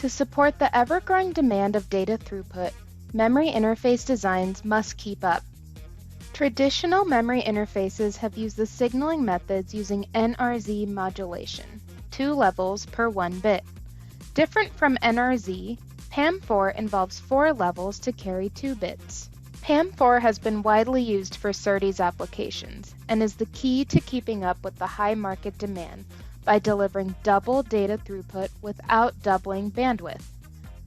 To support the ever-growing demand of data throughput, memory interface designs must keep up. Traditional memory interfaces have used the signaling methods using NRZ modulation, two levels per one bit. Different from NRZ, PAM4 involves four levels to carry two bits. PAM4 has been widely used for SerDes applications and is the key to keeping up with the high market demand by delivering double data throughput without doubling bandwidth.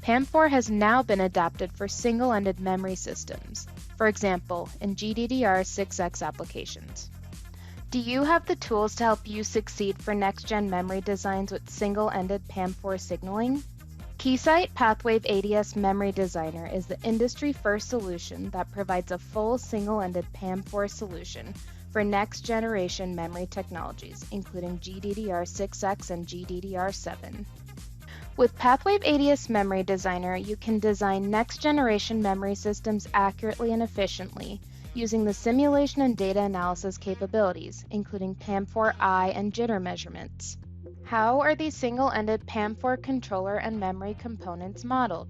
PAM4 has now been adapted for single-ended memory systems, for example, in GDDR6X applications. Do you have the tools to help you succeed for next-gen memory designs with single-ended PAM4 signaling? Keysight PathWave ADS Memory Designer is the industry-first solution that provides a full single-ended PAM4 solution for next-generation memory technologies, including GDDR6X and GDDR7. With PathWave ADS Memory Designer, you can design next-generation memory systems accurately and efficiently using the simulation and data analysis capabilities, including PAM4I and jitter measurements. How are these single-ended PAM4 controller and memory components modeled?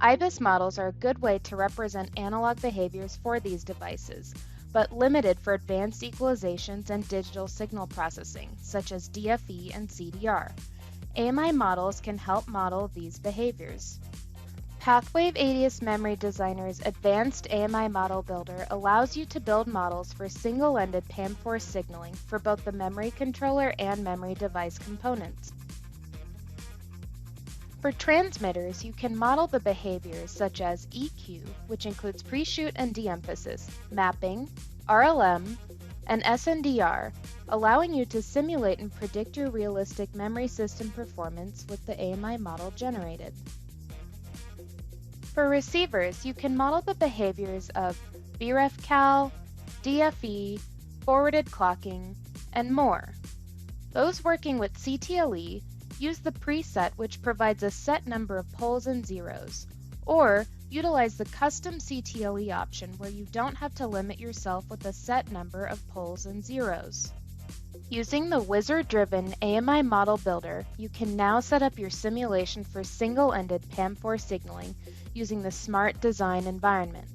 IBIS models are a good way to represent analog behaviors for these devices, but limited for advanced equalizations and digital signal processing, such as DFE and CDR. AMI models can help model these behaviors. PathWave ADS Memory Designer's advanced AMI model builder allows you to build models for single-ended PAM4 signaling for both the memory controller and memory device components. For transmitters, you can model the behaviors such as EQ, which includes pre-shoot and de-emphasis, mapping, RLM, and SNDR, allowing you to simulate and predict your realistic memory system performance with the AMI model generated. For receivers, you can model the behaviors of BREF-CAL, DFE, forwarded clocking, and more. Those working with CTLE use the preset which provides a set number of poles and zeros, or utilize the custom CTLE option where you don't have to limit yourself with a set number of poles and zeros. Using the wizard-driven AMI model builder, you can now set up your simulation for single-ended PAM4 signaling using the Smart Design environment.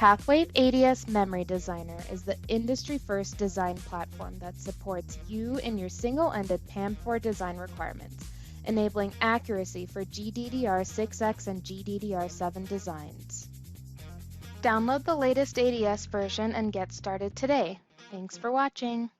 PathWave ADS Memory Designer is the industry-first design platform that supports you in your single-ended PAM4 design requirements, enabling accuracy for GDDR6X and GDDR7 designs. Download the latest ADS version and get started today. Thanks for watching.